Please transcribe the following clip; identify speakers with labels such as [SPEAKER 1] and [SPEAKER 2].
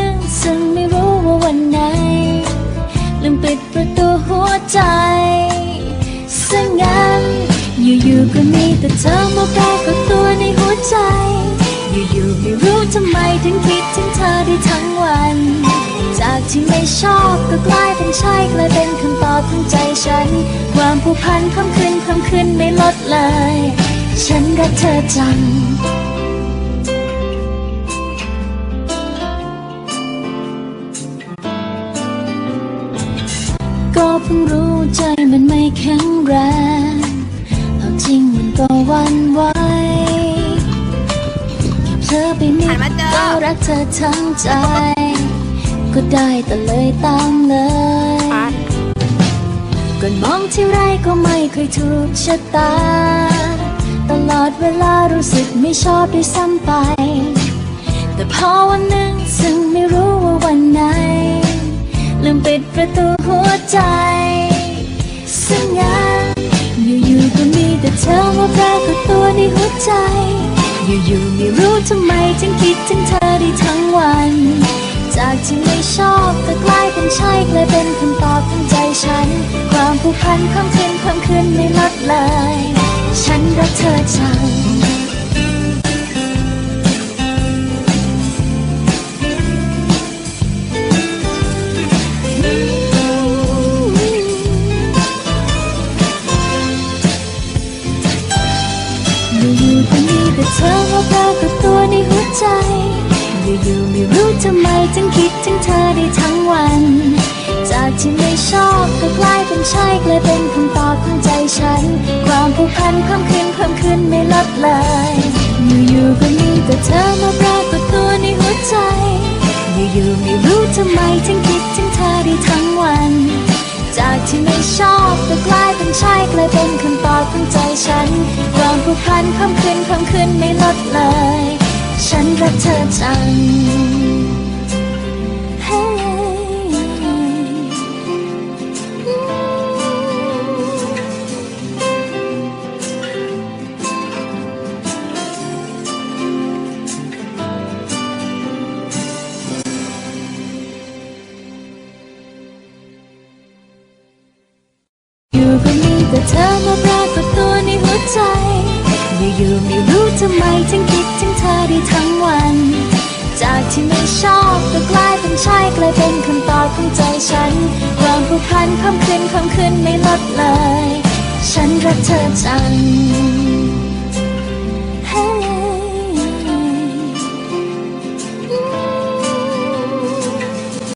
[SPEAKER 1] ง ใจซะงั้น อยู่ๆก็มีแต่เธอมาแปรกฏตัวในหัวใจ อยู่ๆไม่รู้ทำไมถึงคิดถึงเธอได้ทั้งวัน จากที่ไม่ชอบก็กลายเป็นใช่กลายเป็นคำตอบของใจฉัน ความผูกพันคำคืนคำคืนไม่ลดเลย ฉันรักเธอจัง ใจมันไม่แข็งแรง เอาจริงมันก็หวันไหวแค่เธอไปนิด
[SPEAKER 2] หันมาเจอ
[SPEAKER 1] ก็รักเธอทั้งใจ ก็ได้แต่เลยตามเลย
[SPEAKER 2] ปัด
[SPEAKER 1] ก่อนมองที่ไรก็ไม่เคยถูกชะตา ตลอดเวลารู้สึกไม่ชอบด้วยซ้ำไป แต่พอวันหนึ่งซึ่งไม่รู้ว่าวันไหน ลืมปิดประตูหัวใจ สัญญาอยู่ๆก็มีแต่เธอมาปรากฏตัวในหัวใจ อยู่ๆไม่รู้ทำไมจึงคิดถึงเธอได้ทั้งวัน จากที่ไม่ชอบแต่กลายเป็นใช่กลายเป็นคำตอบของใจฉัน ความผูกพันความคืนความคืนไม่ลดเลย ฉันรักเธอจ้า อยู่ๆก็มีแต่เธอมาปรากฏตัวในหัวใจ อยู่ๆไม่รู้ทำไมถึงคิดถึงเธอได้ทั้งวัน จากที่ไม่ชอบก็กลายเป็นใช่กลายเป็นคำตอบของใจฉัน ความผูกพันความคืนความคืนไม่ลดเลย อยู่ๆก็มีแต่เธอมาปรากฏตัวในหัวใจ อยู่ๆไม่รู้ทำไมถึงคิดถึงเธอได้ทั้งวัน จากที่ไม่ชอบก็กลาย ผูกพันความคืนความคืนไม่ลดเลย ฉันรักเธอจังอยู่ก็มีแต่เธอมาปรากฏตัวในหัวใจ อยู่ๆไม่รู้ทำไมถึงคิดถึงเธอได้ทั้งวัน จากที่ไม่ชอบก็กลายเป็นใช่กลายเป็นคำตอบของใจฉัน ความผูกพันความคืนความคืนไม่ลดเลย ฉันรักเธอจัง